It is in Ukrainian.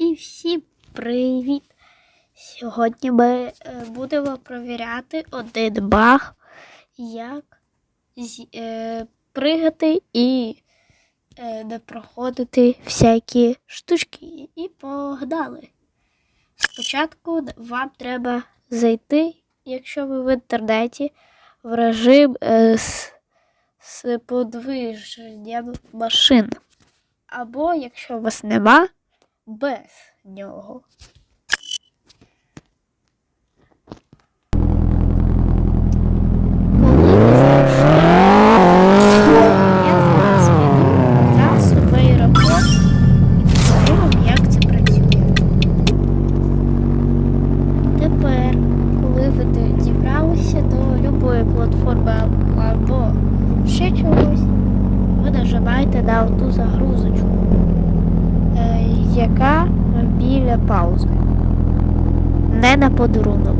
І всім привіт! Сьогодні ми е, будемо провіряти один баг, як е, пригати і е, не проходити всякі штучки. І погнали. Спочатку вам треба зайти, якщо ви в інтернеті, в режим з, з подвиженням машин. Або, якщо у вас нема, без нього. Або ще чогось, ви нажимаєте на ту загрузочку, яка біля паузи. Не на подарунок.